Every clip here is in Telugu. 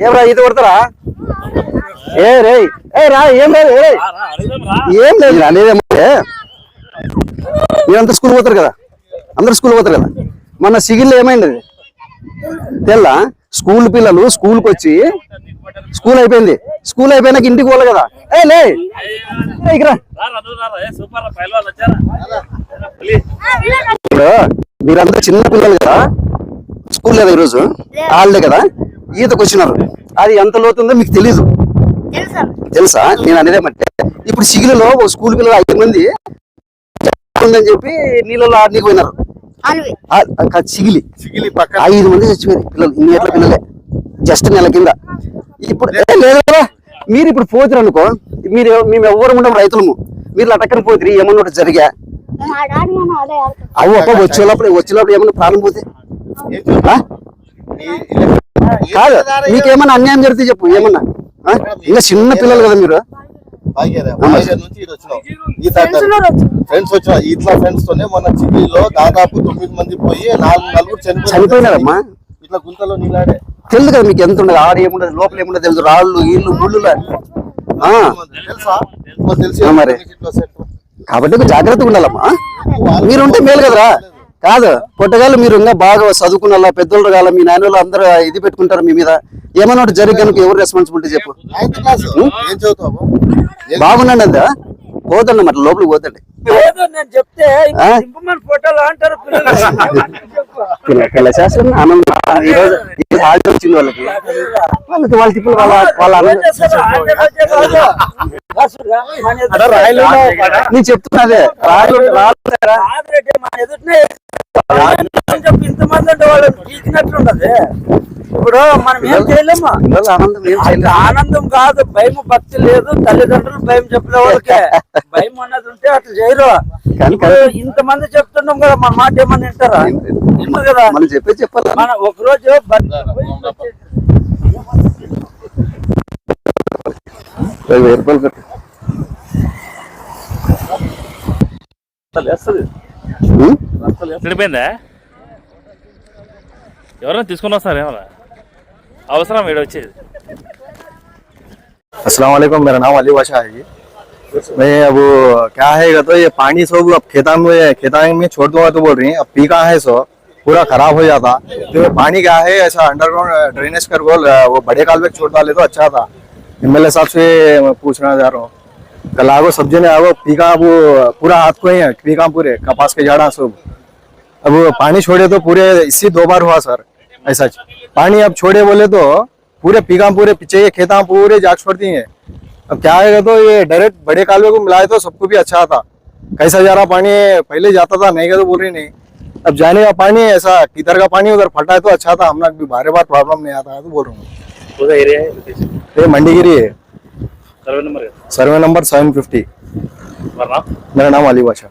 ఏం రా ఈత కొడతారా? ఏ రే ఏ రా ఏం లేదు ఏ ఏం లేదు నేను మీరంతా స్కూల్ పోతారు కదా? అందరు స్కూల్ పోతారు కదా? మన సిగిల్లో ఏమైంది? అది తెల్లా? స్కూల్ పిల్లలు స్కూల్కి వచ్చి స్కూల్ అయిపోయింది. స్కూల్ అయిపోయినాక ఇంటికి పోలే కదా? ఏ లే. మీరంతా చిన్న పిల్లలు కదా? స్కూల్ లేదా ఈరోజు? హాలిడే కదా? ఈతకు వచ్చినారు అది ఎంత లోతుందో మీకు తెలీదు. తెలుసా? తెలుసా? నేను అనేది ఏమంటే ఇప్పుడు సిగిలిలో ఒక స్కూల్ పిల్లలు ఐదు మంది ఉందని చెప్పి నీళ్ళలో ఆడనీకి పోయినారు సిగిలి. సిగిలి పక్క ఐదు మంది చచ్చిపోయారు పిల్లలు ఇన్ని ఏట్ల పిల్లలే. జస్ట్ నెల కింద. ఇప్పుడు లేదు మీరు ఇప్పుడు పోతురు అనుకో మీరు మేము ఎవ్వరు ఉండం రైతులము. మీరు అటక్కన పోతురు ఏమన్నా ఒకటి జరిగా. అవు అప్ప వచ్చేటప్పుడు వచ్చేటప్పుడు ఏమన్నా ప్రాణం పోతే? కాదు మీకేమన్నా అన్యాయం జరిగితే చెప్పు ఏమన్నా? ఇంకా చిన్న పిల్లలు కదా మీరు? ఫ్రెండ్స్ వచ్చిన ఇట్లా ఫ్రెండ్స్ తోనే మన చిల్లీలో దాదాపు తొమ్మిది మంది పోయి నాలుగు నలుగురు చనిపోయినారు చనిపోయినారమ్మా? ఇట్లా గుంతలో నీళ్ళాడే తెలుసు కదా మీకు ఎంత ఉండదు. ఆడ ఏముండదు లోపల ఏముండదు తెలుసు. రాళ్ళు ఇల్లు ముళ్ళు ఆ, తెలుసా? మరి. కాబట్టి కొంచెం జాగ్రత్తగా ఉండాలమ్మా. మీరు ఉంటే మేలు కదరా. కాదు పొట్టగాళ్ళు మీరు ఇంకా బాగా చదువుకున్న పెద్దోళ్ళు కాల మీ నాయన వాళ్ళు అందరూ ఇది పెట్టుకుంటారు మీ మీద? ఏమన్నా జరిగి కనుక ఎవరు రెస్పాన్సిబిలిటీ చెప్పు. బాగుండండి అందా? పోతండి మరి లోపలికి పోతండి ఆనందం. వచ్చింది వాళ్ళకి. వాళ్ళకి వాళ్ళ తిప్పులు వాళ్ళ వాళ్ళ ఆనందం. నేను చెప్తున్నదే రాళ్ళు ఇంతమంది అంటే వాళ్ళు పీకినట్లున్నది ఇప్పుడు మనం ఏం చేయలేము? ఆనందం ఏం అది చేయలేదు. ఆనందం కాదు భయం భక్తి లేదు తల్లిదండ్రులు భయం చెప్పలే వాళ్ళకే. భయం అన్నది ఉంటే అట్లా చేయరు. ఇంతమంది చెప్తున్నాం కదా మన మాట ఏమని వింటారా? విన్నారు కదా. మనం చెప్పే చెప్పాలి? మన ఒక రోజు వెయ్యి రూపాయలు కట్టు. ఉం? చెడిపోయిందా ఎవరైనా తీసుకుని వస్తారు ఏమన్నా అవసరం వీడు వచ్చేది अस्सलाम वालेकुम मेरा नाम अली बाशा है जी मैं अब क्या है तो ये पानी सब अब खेता में खेता में छोड़ दूंगा तो बोल रही हैं अब पी कहाँ है सो पूरा खराब हो जाता तो ये पानी क्या है ऐसा अंडरग्राउंड ड्रेनेज कर बोल वो बड़े कालवे छोड़ डाले तो अच्छा था एमएलए साहब से मैं पूछना जा रहा हूँ कल आगो सब्ज़ी ने आगो पीका वो पूरा हाथ को ही है पीका पूरे कपास के झाड़ा सब। अब पानी छोड़े तो पूरे इसी दो बार हुआ सर ऐसा पानी अब छोड़े बोले तो पूरे पीका पूरे पीछे के खेता पूरे जाग छोड़ती हैं अब क्या है तो ये डायरेक्ट बड़े कालवे को मिलाए तो सबको भी अच्छा था। कैसा जा रहा पानी पहले जाता था नहीं का तो बोल रही नहीं। अब जाने का पानी ऐसा किधर का पानी उधर फटा है तो अच्छा था। हमने भी बारे बार प्रॉब्लम नहीं आता है तो बोल रहा हूँ। मंडीगिरी है। Survey number survey number seven fifty వరనా मेरा नाम अली बाशा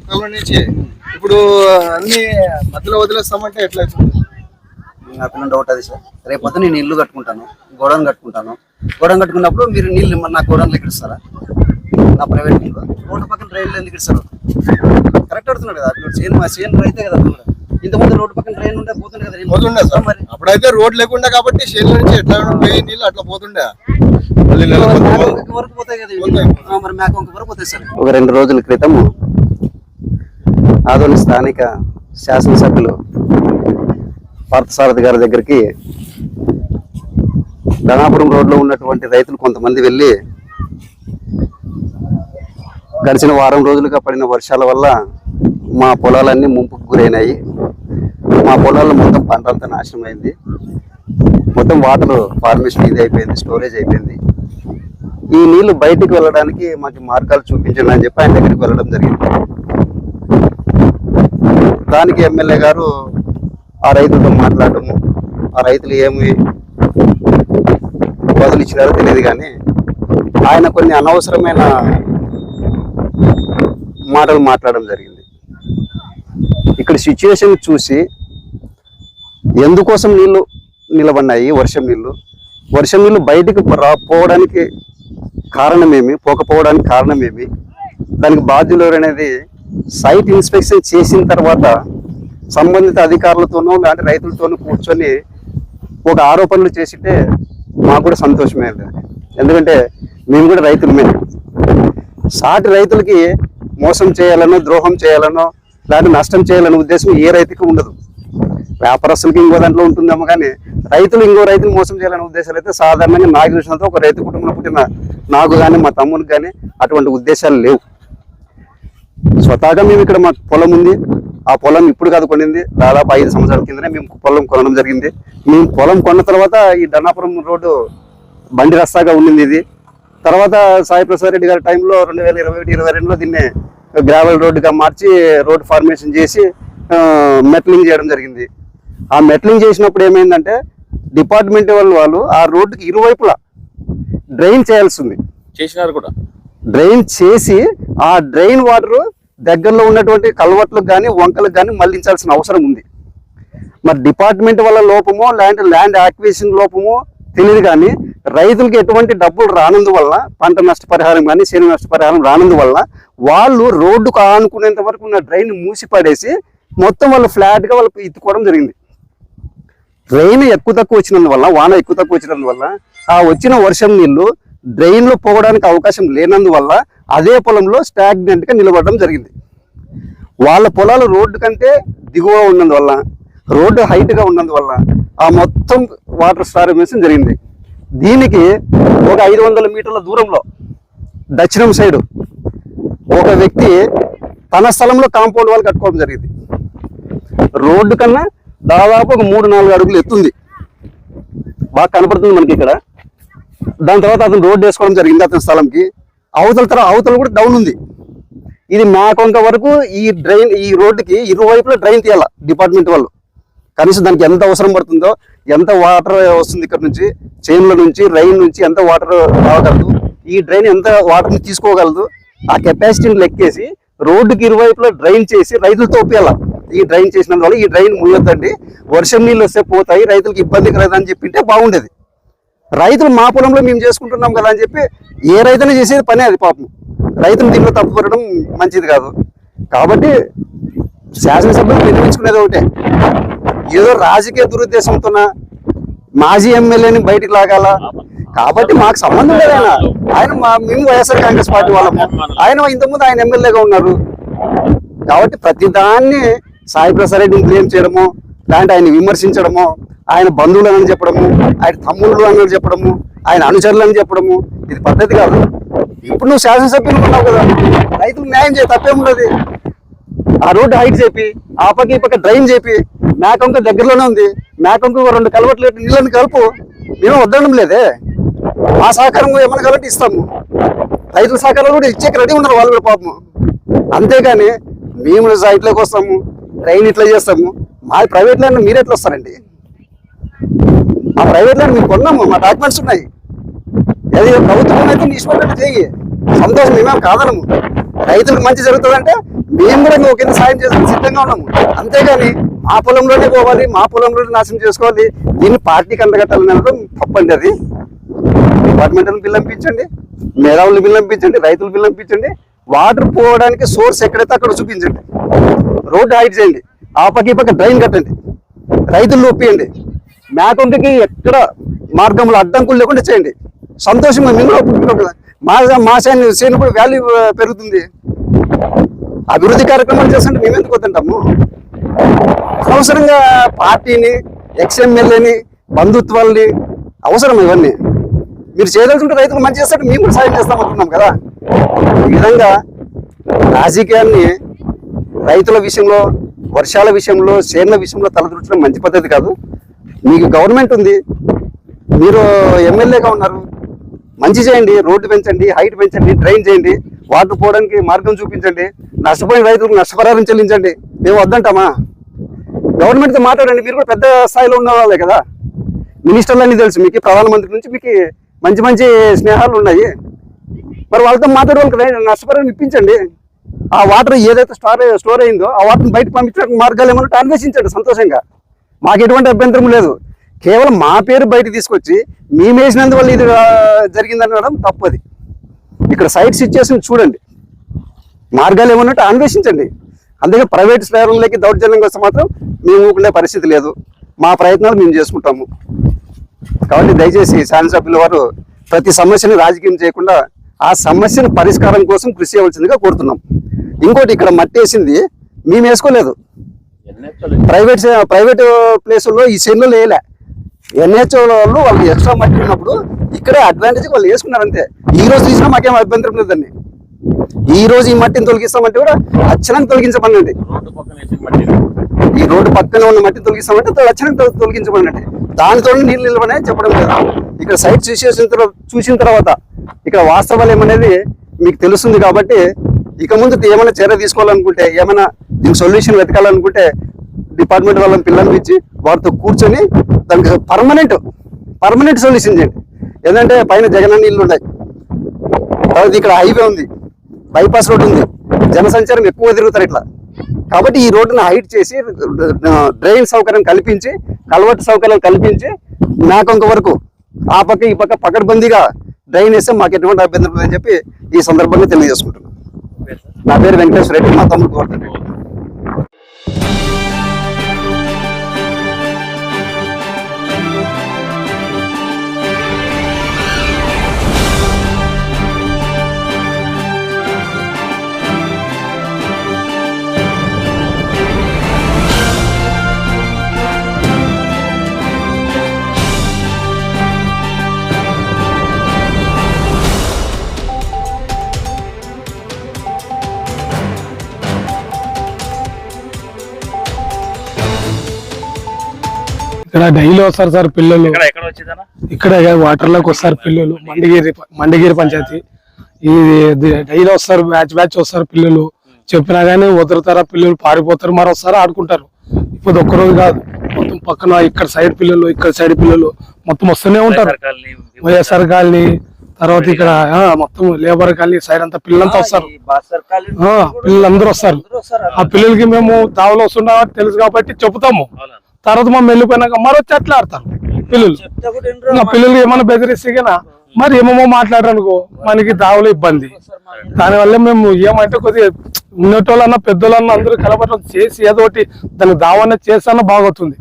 కుక్కల నుంచి ఇప్పుడు అన్ని మధ్యలో వదిలేస్తామంటే ఎట్లా అవుతుంది నాకు ఉన్న డౌట్ అది సార్ రేపు పొద్దున నేను ఇల్లు కట్టుకుంటాను గోడౌన్ కట్టుకుంటాను గోడౌన్ కట్టుకున్నప్పుడు మీరు నీళ్ళు ఇమ్మని నా గోడౌన్లో ఇక్కడ ఇస్తారా నా ప్రైవేట్ నీళ్ళు రోడ్డు పక్కన డ్రైన్లు ఎందుకు ఇస్తారు కరెక్ట్ అడుగుతున్నాడు కదా అప్పుడు చేను మా చేను రైతే కదా అతను కూడా. ఇంతకుముందు రోడ్డు పక్కన డ్రైన్ ఉంటే పోతుండే కదా నీళ్ళు. పోతుండే సార్ మరి అప్పుడైతే రోడ్ లేకుండా కాబట్టి షేర్ల నుంచి ఎట్లా పోయి నీళ్ళు అట్లా పోతుండే ఒక రెండు రోజుల క్రితము ఆదోని స్థానిక శాసనసభ్యులు పార్థసారథి గారి దగ్గరికి ధనాపురం రోడ్లో ఉన్నటువంటి రైతులు కొంతమంది వెళ్ళి గడిచిన వారం రోజులుగా పడిన వర్షాల వల్ల మా పొలాలన్నీ ముంపుకు గురైనాయి. మా పొలాల్లో మొత్తం పంట అంతా నాశనం అయింది. మొత్తం వాటర్ ఫార్మేషన్ ఇది అయిపోయింది స్టోరేజ్ అయిపోయింది. ఈ నీళ్ళు బయటికి వెళ్ళడానికి మాకు మార్గాలు చూపించండి అని చెప్పి ఆయన దగ్గరికి వెళ్ళడం జరిగింది. దానికి ఎమ్మెల్యే గారు ఆ రైతులతో మాట్లాడటము ఆ రైతులు ఏమి బదులిచ్చినారో తెలియదు కానీ ఆయన కొన్ని అనవసరమైన మాటలు మాట్లాడడం జరిగింది. ఇక్కడ సిచ్యువేషన్ చూసి ఎందుకోసం నీళ్ళు నిలబడినాయి వర్షం నీళ్ళు? వర్షం నీళ్ళు బయటికి రా పోవడానికి కారణమేమి? పోకపోవడానికి కారణమేమి? దానికి బాధ్యులు ఎవరనేది సైట్ ఇన్స్పెక్షన్ చేసిన తర్వాత సంబంధిత అధికారులతోనూ లేదంటే రైతులతోనూ కూర్చొని ఒక ఆరోపణలు చేసింటే మాకు కూడా సంతోషమే ఎందుకంటే మేము కూడా రైతులమే. సాటి రైతులకి మోసం చేయాలనో ద్రోహం చేయాలనో లేకపోతే నష్టం చేయాలనే ఉద్దేశం ఏ రైతుకి ఉండదు. వ్యాపారస్తులకి ఇంకో దాంట్లో ఉంటుందేమో కానీ రైతులు ఇంకో రైతులు మోసం చేయాలనే ఉద్దేశాలు అయితే సాధారణంగా నాకు చూసినంత ఒక రైతు కుటుంబంలో పుట్టిన నాకు కానీ మా తమ్మునికి కానీ అటువంటి ఉద్దేశాలు లేవు. స్వతహాగా మేము ఇక్కడ మాకు పొలం ఉంది. ఆ పొలం ఇప్పుడు కాదు కొనింది. దాదాపు ఐదు సంవత్సరాల కిందనే మేము పొలం కొనడం జరిగింది. మేము పొలం కొన్న తర్వాత ఈ ధనాపురం రోడ్డు బండి రస్తాగా ఉండింది ఇది. తర్వాత సాయి ప్రసాద్ రెడ్డి గారి టైంలో రెండు వేల ఇరవై ఒకటి ఇరవై రెండులో దీన్ని గ్రావెల్ రోడ్డుగా మార్చి రోడ్ ఫార్మేషన్ చేసి మెట్లింగ్ చేయడం జరిగింది. ఆ మెట్లింగ్ చేసినప్పుడు ఏమైందంటే డిపార్ట్మెంట్ వాళ్ళు వాళ్ళు ఆ రోడ్డుకి ఇరువైపులా డ్రైన్ చేయాల్సి ఉంది చేసినారు కూడా. డ్రైన్ చేసి ఆ డ్రైన్ వాటర్ దగ్గరలో ఉన్నటువంటి కల్వర్ట్లకు కానీ వంకలకు కానీ మళ్ళించాల్సిన అవసరం ఉంది. మరి డిపార్ట్మెంట్ వల్ల లోపమో ల్యాండ్ ల్యాండ్ యాక్విజిషన్ లోపమో తెలియదు కానీ రైతులకి ఎటువంటి డబ్బులు రానందువల్ల పంట నష్టపరిహారం కానీ చేను నష్టపరిహారం రానందువల్ల వాళ్ళు రోడ్డుకు ఆనుకునేంత వరకు ఉన్న డ్రైన్ మూసి పడేసి మొత్తం వాళ్ళు ఫ్లాట్గా వాళ్ళకి ఎత్తుకోవడం జరిగింది. డ్రైన్ ఎక్కువ తక్కువ వచ్చినందువల్ల వాన ఎక్కువ తక్కువ వచ్చినందువల్ల ఆ వచ్చిన వర్షం నీళ్ళు డ్రైన్లో పోవడానికి అవకాశం లేనందువల్ల అదే పొలంలో స్టాగ్నెంట్గా గా నిలబడడం జరిగింది. వాళ్ళ పొలాలు రోడ్డు కంటే దిగువ ఉన్నందువల్ల రోడ్డు హైట్గా గా ఉన్నందువల్ల ఆ మొత్తం వాటర్ స్టారమేషన్ జరిగింది. దీనికి ఒక ఐదు వందల మీటర్ల దూరంలో దక్షిణం సైడు ఒక వ్యక్తి తన స్థలంలో కాంపౌండ్ వాళ్ళు కట్టుకోవడం జరిగింది. రోడ్డు కన్నా దాదాపు ఒక మూడు నాలుగు అడుగులు ఎత్తుంది. బాగా కనపడుతుంది మనకి ఇక్కడ. దాని తర్వాత అతను రోడ్డు వేసుకోవడం జరిగింది అతని స్థలంకి. అవతల తర్వాత అవతల కూడా డౌన్ ఉంది. ఇది మేకొంక వరకు ఈ డ్రైన్ ఈ రోడ్డుకి ఇరువైపులా డ్రైన్ తీయాల డిపార్ట్మెంట్ వాళ్ళు. కనీసం దానికి ఎంత అవసరం పడుతుందో ఎంత వాటర్ వస్తుంది ఇక్కడ నుంచి చైన్ల నుంచి రైన్ నుంచి ఎంత వాటర్ రావగలదు ఈ డ్రైన్ ఎంత వాటర్ని తీసుకోగలదు ఆ కెపాసిటీని లెక్కేసి రోడ్డుకి ఇరువైపులా డ్రైన్ చేసి రైతులు తోపేయాల ఈ డ్రైన్ చేసినందువల్ల ఈ డ్రైన్ ముయ్యొద్దండి. వర్షం నీళ్ళు వస్తే పోతాయి రైతులకు ఇబ్బంది కలదని చెప్పింటే బాగుండేది. రైతులు మా పొలంలో మేము చేసుకుంటున్నాం కదా అని చెప్పి ఏ రైతునే చేసేది పనే అది పాపం. రైతులు దీంట్లో తప్పు మంచిది కాదు. కాబట్టి శాసనసభ్యులు నిర్మించుకునేది ఒకటే. ఏదో రాజకీయ దురుద్దేశంతో మాజీ ఎమ్మెల్యేని బయటికి లాగాల? కాబట్టి మాకు సంబంధం లేదు ఆయన. ఆయన మా మేము వైఎస్ఆర్ కాంగ్రెస్ పార్టీ వాళ్ళము. ఆయన ఇంతకుముందు ఆయన ఎమ్మెల్యేగా ఉన్నారు. కాబట్టి ప్రతిదాన్ని సాయి ప్రసాద్ రెడ్డిని బ్లేమ్ చేయడము లేదంటే ఆయన విమర్శించడము ఆయన బంధువులు అని చెప్పడము ఆయన తమ్ముళ్ళు అని చెప్పడము ఆయన అనుచరులు అని చెప్పడము ఇది పద్ధతి కాదు. ఇప్పుడు నువ్వు శాసనసభ్యులు ఉన్నావు కదా రైతులు న్యాయం చేయ తప్పేమున్నది ఆ రోడ్డు హైట్ చెప్పి ఆ పక్క ఈ పక్క డ్రైన్ చెప్పి మేకంక దగ్గరలోనే ఉంది. మేకంకు రెండు కలవట్లు నీళ్ళని కలుపు. మేము వద్దడం లేదే. మా సహకారం ఏమైనా కాబట్టి ఇస్తాము. రైతుల సహకారం కూడా ఇచ్చేకి రెడీ ఉన్నారు వాళ్ళు కూడా పాపము అంతేగాని మేము సైట్లోకి వస్తాము. ట్రైన్ ఇట్లా చేస్తాము మా ప్రైవేట్ ల్యాండ్ మీరు ఎట్లా వస్తారండి? మా ప్రైవేట్ ల్యాండ్ మేము కొన్నాము మా డాక్యుమెంట్స్ ఉన్నాయి. అది ప్రభుత్వం అయితే నిష్పత్తి చేయి. సంతోషం మేమేం కాదనము. రైతులకు మంచి జరుగుతుందంటే మేము కూడా మేము కింద సాయం చేసుకుని సిద్ధంగా ఉన్నాము. అంతేగాని మా పొలంలోనే పోవాలి మా పొలంలోనే నాశనం చేసుకోవాలి. దీన్ని పార్టీకి అందగట్టాలని అనడం తప్పండి అది. డిపార్ట్మెంట్లను పిల్లంపించండి బిల్లు పిల్లంపించండి రైతులు పిల్లంపించండి. వాటర్ పోవడానికి సోర్స్ ఎక్కడైతే అక్కడ చూపించండి. రోడ్డు హైట్ చేయండి. ఆ పక్క ఈ పక్క డ్రైన్ కట్టండి. రైతులు నొప్పియండి. మేకొండకి ఎక్కడ మార్గంలో అడ్డంకులు లేకుండా చేయండి. సంతోషంగా మేము కూడా కదా. మా మా సైన్ సేన కూడా వాల్యూ పెరుగుతుంది. అభివృద్ధి కార్యక్రమాలు చేస్తుంటే మేము ఎందుకు వద్దంటాము? అనవసరంగా పార్టీని ఎక్స్ఎమ్మెల్యేని బంధుత్వాల్ని అవసరం ఇవన్నీ. మీరు చేయదలుచుకుంటే రైతులు మంచి చేస్తే మేము కూడా సాయం చేస్తాం అనుకున్నాం కదా. ఈ విధంగా రాజకీయాన్ని రైతుల విషయంలో వర్షాల విషయంలో చేనుల విషయంలో తలదూర్చడం మంచి పద్ధతి కాదు. మీకు గవర్నమెంట్ ఉంది. మీరు ఎమ్మెల్యేగా ఉన్నారు. మంచి చేయండి. రోడ్డు పెంచండి హైట్ పెంచండి డ్రైన్ చేయండి వాటర్ పోవడానికి మార్గం చూపించండి నష్టపోయిన రైతులకు నష్టపరిహారం చెల్లించండి. మేము వద్దంటామా? గవర్నమెంట్తో మాట్లాడండి. మీరు కూడా పెద్ద స్థాయిలో ఉన్న వాళ్ళే కదా. మినిస్టర్లన్నీ తెలుసు. మీకు ప్రధానమంత్రి నుంచి మీకు మంచి మంచి స్నేహాలు ఉన్నాయి. మరి వాళ్ళతో మాట్లాడే వాళ్ళకి నష్టపరిహారం ఇప్పించండి. ఆ వాటర్ ఏదైతే స్టోర్ స్టోర్ అయిందో ఆ వాటర్ని బయట పంపించడానికి మార్గాలు ఏమన్నా అన్వేషించండి సంతోషంగా. మాకు ఎటువంటి అభ్యంతరం లేదు. కేవలం మా పేరు బయట తీసుకొచ్చి మేము వేసినందువల్ల ఇది జరిగిందనడం తప్పది. ఇక్కడ సైట్ సిచ్యువేషన్ చూడండి. మార్గాలు ఏమన్నట్టు అన్వేషించండి. అందుకే ప్రైవేట్ స్థాయిలోకి దౌర్జన్యం కోసం మాత్రం మేము ఊకునే పరిస్థితి లేదు. మా ప్రయత్నాలు మేము చేసుకుంటాము. కాబట్టి దయచేసి శాసనసభ్యుల వారు ప్రతి సమస్యని రాజకీయం చేయకుండా ఆ సమస్యను పరిష్కారం కోసం కృషి చేయవలసిందిగా కోరుతున్నాం. ఇంకోటి ఇక్కడ మట్టి వేసింది మేము వేసుకోలేదు. ప్రైవేట్ ప్రైవేట్ ప్లేసుల్లో ఈ సెన్లు వేయలే. ఎన్హెచ్ఓ వాళ్ళు వాళ్ళు ఎక్స్ట్రా మట్టి ఉన్నప్పుడు ఇక్కడే అడ్వాంటేజ్ వాళ్ళు వేసుకున్నారు అంతే. ఈ రోజు తీసినా మాకేం అభ్యంతరం లేదండి. ఈ రోజు ఈ మట్టిని తొలగిస్తామంటే కూడా అచ్చనాన్ని తొలగించమనండి మట్టి ఈ రోడ్డు పక్కన ఉన్న మట్టిని తొలగిస్తామంటే లక్షణం తొలగించమనండి దానితో నీళ్ళు నిల్వనే చెప్పడం లేదు. ఇక్కడ సైట్ చూసేసిన తర్వాత చూసిన తర్వాత ఇక్కడ వాస్తవాలు ఏమనేది మీకు తెలుస్తుంది కాబట్టి ఇక ముందు ఏమైనా చర్య తీసుకోవాలనుకుంటే ఏమైనా దీనికి సొల్యూషన్ వెతకాలనుకుంటే డిపార్ట్మెంట్ వాళ్ళని పిల్లల్ని ఇచ్చి వారితో కూర్చొని దానికి పర్మనెంట్ పర్మనెంట్ సొల్యూషన్ చేయండి. ఏంటంటే పైన జగనన్న ఇల్లు ఉన్నాయి. తర్వాత ఇక్కడ హైవే ఉంది. బైపాస్ రోడ్ ఉంది. జనసంచారం ఎక్కువ తిరుగుతారు ఇట్లా. కాబట్టి ఈ రోడ్డును హైట్ చేసి డ్రైన్ సౌకర్యం కల్పించి కల్వర్ట్ సౌకర్యం కల్పించి నాకొంక వరకు ఆ పక్క ఈ పక్క పకడ్బందీగా డ్రైన్ వేస్తే మాకు ఎటువంటి అభ్యంతరం లేదని చెప్పి ఈ సందర్భంగా తెలియజేసుకుంటున్నాను నా పేరు వెంకటేశ్వర రెడ్డి మా తమ్ముడు గోవర్ధన్ రెడ్డి. ఇక్కడ డైలీ వస్తారు సార్ పిల్లలు. ఇక్కడ వాటర్లోకి వస్తారు పిల్లలు. మండిగిరి మండిగిరి పంచాయతీ. ఇది డైలీ వస్తారు బ్యాచ్ బ్యాచ్ వస్తారు పిల్లలు. చెప్పినా గానీ వదులుతారా పిల్లలు? పారిపోతారు మరి వస్తారు ఆడుకుంటారు. ఇప్పుడు ఒక్క రోజు కాదు. మొత్తం పక్కన ఇక్కడ సైడ్ పిల్లలు ఇక్కడ సైడ్ పిల్లలు మొత్తం వస్తూనే ఉంటారు. వైఎస్ఆర్ కాలనీ, తర్వాత ఇక్కడ మొత్తం లేబర్ కాలనీ సైడ్ అంతా పిల్లలంతా వస్తారు. పిల్లలందరూ వస్తారు. అందరూ వస్తారు. ఆ పిల్లలకి మేము దావలో వస్తున్నామని తెలుసు కాబట్టి చెప్తాము అవునా? తర్వాత మనం వెళ్ళిపోయినాక మరో చెట్లు ఆడతారు పిల్లలు. ఇంకా పిల్లలు ఏమైనా బెదిరిస్తే గనా మరి ఏమేమో మాట్లాడరనుకో మనకి దావలో ఇబ్బంది. దానివల్ల మేము ఏమంటే కొద్దిగా ఉన్నటోళ్ళన్నా పెద్దోళ్ళన్నా అందరూ కలపట్ల చేసి ఏదో ఒకటి దానికి దావన్న చేస్తాన బాగవుతుంది.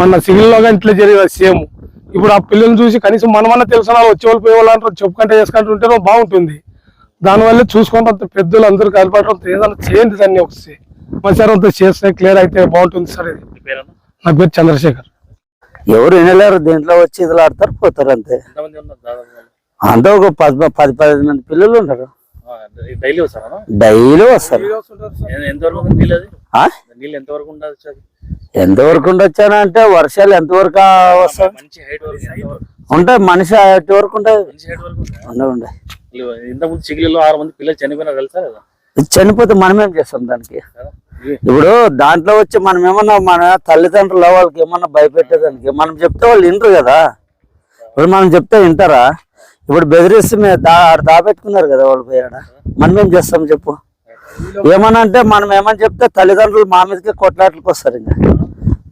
మన సివిల్లో ఇట్లా జరిగేది సేమ్. ఇప్పుడు ఆ పిల్లల్ని చూసి కనీసం మనమన్నా తెలిసిన వాళ్ళు వచ్చే వాళ్ళు పోయే వాళ్ళు అంటారు చెప్పుకుంటే చేసుకుంటూ బాగుంటుంది. దానివల్ల చూసుకుంటే పెద్దలు అందరూ కలపడం ఏదైనా చేయండి దాన్ని ఒకసారి. మంచిగా అంతా చేస్తే క్లియర్ అయితే బాగుంటుంది సార్ ఇది. నా పేరు చంద్రశేఖర్. ఎవరు వినలేరు దీంట్లో వచ్చి ఇదిలాడతారు పోతారు అంతే. ఎంతమంది ఉన్నారు దాదాపు? అంతా ఒక పది పది పదిహేను మంది పిల్లలు ఉంటారు డైలీ వస్తారా? డైలీ వస్తారు. ఎంతవరకు ఉండొచ్చాను అంటే వర్షాలు ఎంతవరకు వస్తాయి? మంచి హైట్ వరకు ఎంతవరకు? ఉంటాయి మనిషి ఎటు వరకు ఉంటాయి. మంచి హైట్ వరకు ఉందా? ఉండే ఉండే. ఇంతకుముందు చిగిలిలో ఆరు మంది పిల్లలు చనిపోయినారు తెలుసా చనిపోతే మనం ఏం చేస్తాం దానికి? ఇప్పుడు దాంట్లో వచ్చి మనం ఏమన్నా మన తల్లిదండ్రుల వాళ్ళకి ఏమన్నా భయపెట్టేదానికి? మనం చెప్తే వాళ్ళు వినరు కదా. ఇప్పుడు మనం చెప్తే వింటారా? ఇప్పుడు బెదిరిస్తే మేము దా ఆడ దాపెట్టుకున్నారు కదా వాళ్ళు పోయి ఆడ. మనం ఏం చేస్తాం చెప్పు? ఏమన్నా అంటే మనం ఏమని చెప్తే తల్లిదండ్రులు మా మీదకి కొట్లాట్లకు వస్తారు ఇంకా.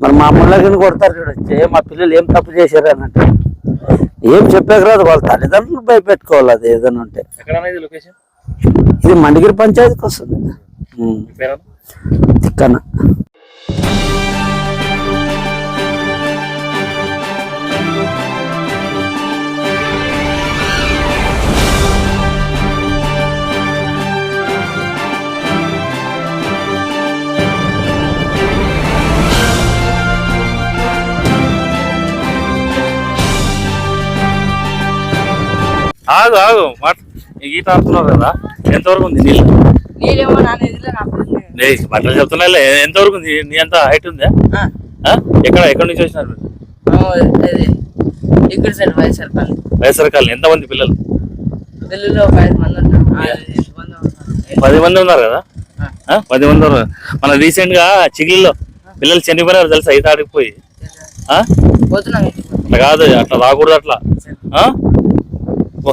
మరి మా ముళ్ళకి కొడతారు చూడొచ్చు మా పిల్లలు ఏం తప్పు చేశారు? అని అంటే ఏం చెప్పేది రాదు వాళ్ళ తల్లిదండ్రులు భయపెట్టుకోవాలి అది ఏదైనా ఉంటే. ఇది మండిగిరి పంచాయతీకి వస్తుంది. తిక్కన ఆగు ఆగు మాట ఈత ఆడుతున్నారు కదా ఎంతవరకు ఉంది నీళ్ళు? నీళ్ళేమో నాన్న ఎదురులో నా పిల్లలు. ఏయ్, బట్టలు చెప్తున్నాలే ఎంతవరకు ఉంది? నీ అంత హైట్ ఉందా? ఎక్కడ ఎక్కడి నుంచి వచ్చినారు మీరు? ఇక్కడ సైడ్ వైఎస్ఆర్ పల్లి వైఎస్ఆర్ కాలనీ ఎంతమంది పిల్లలు? పిల్లలు ఒక ఐదు మంది మంది ఉంటారు. పది మంది ఉన్నారు కదా? పది మంది ఉన్నారు. మన రీసెంట్గా చిగిలిలో పిల్లలు చనిపోయినారు తెలుసా ఈత ఆడిపోయి అట్లా కాదు అట్లా రాకూడదు అట్లా ఆ? ఓ.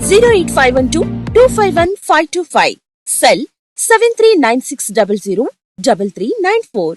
08512 251 525. Cell 7396003394.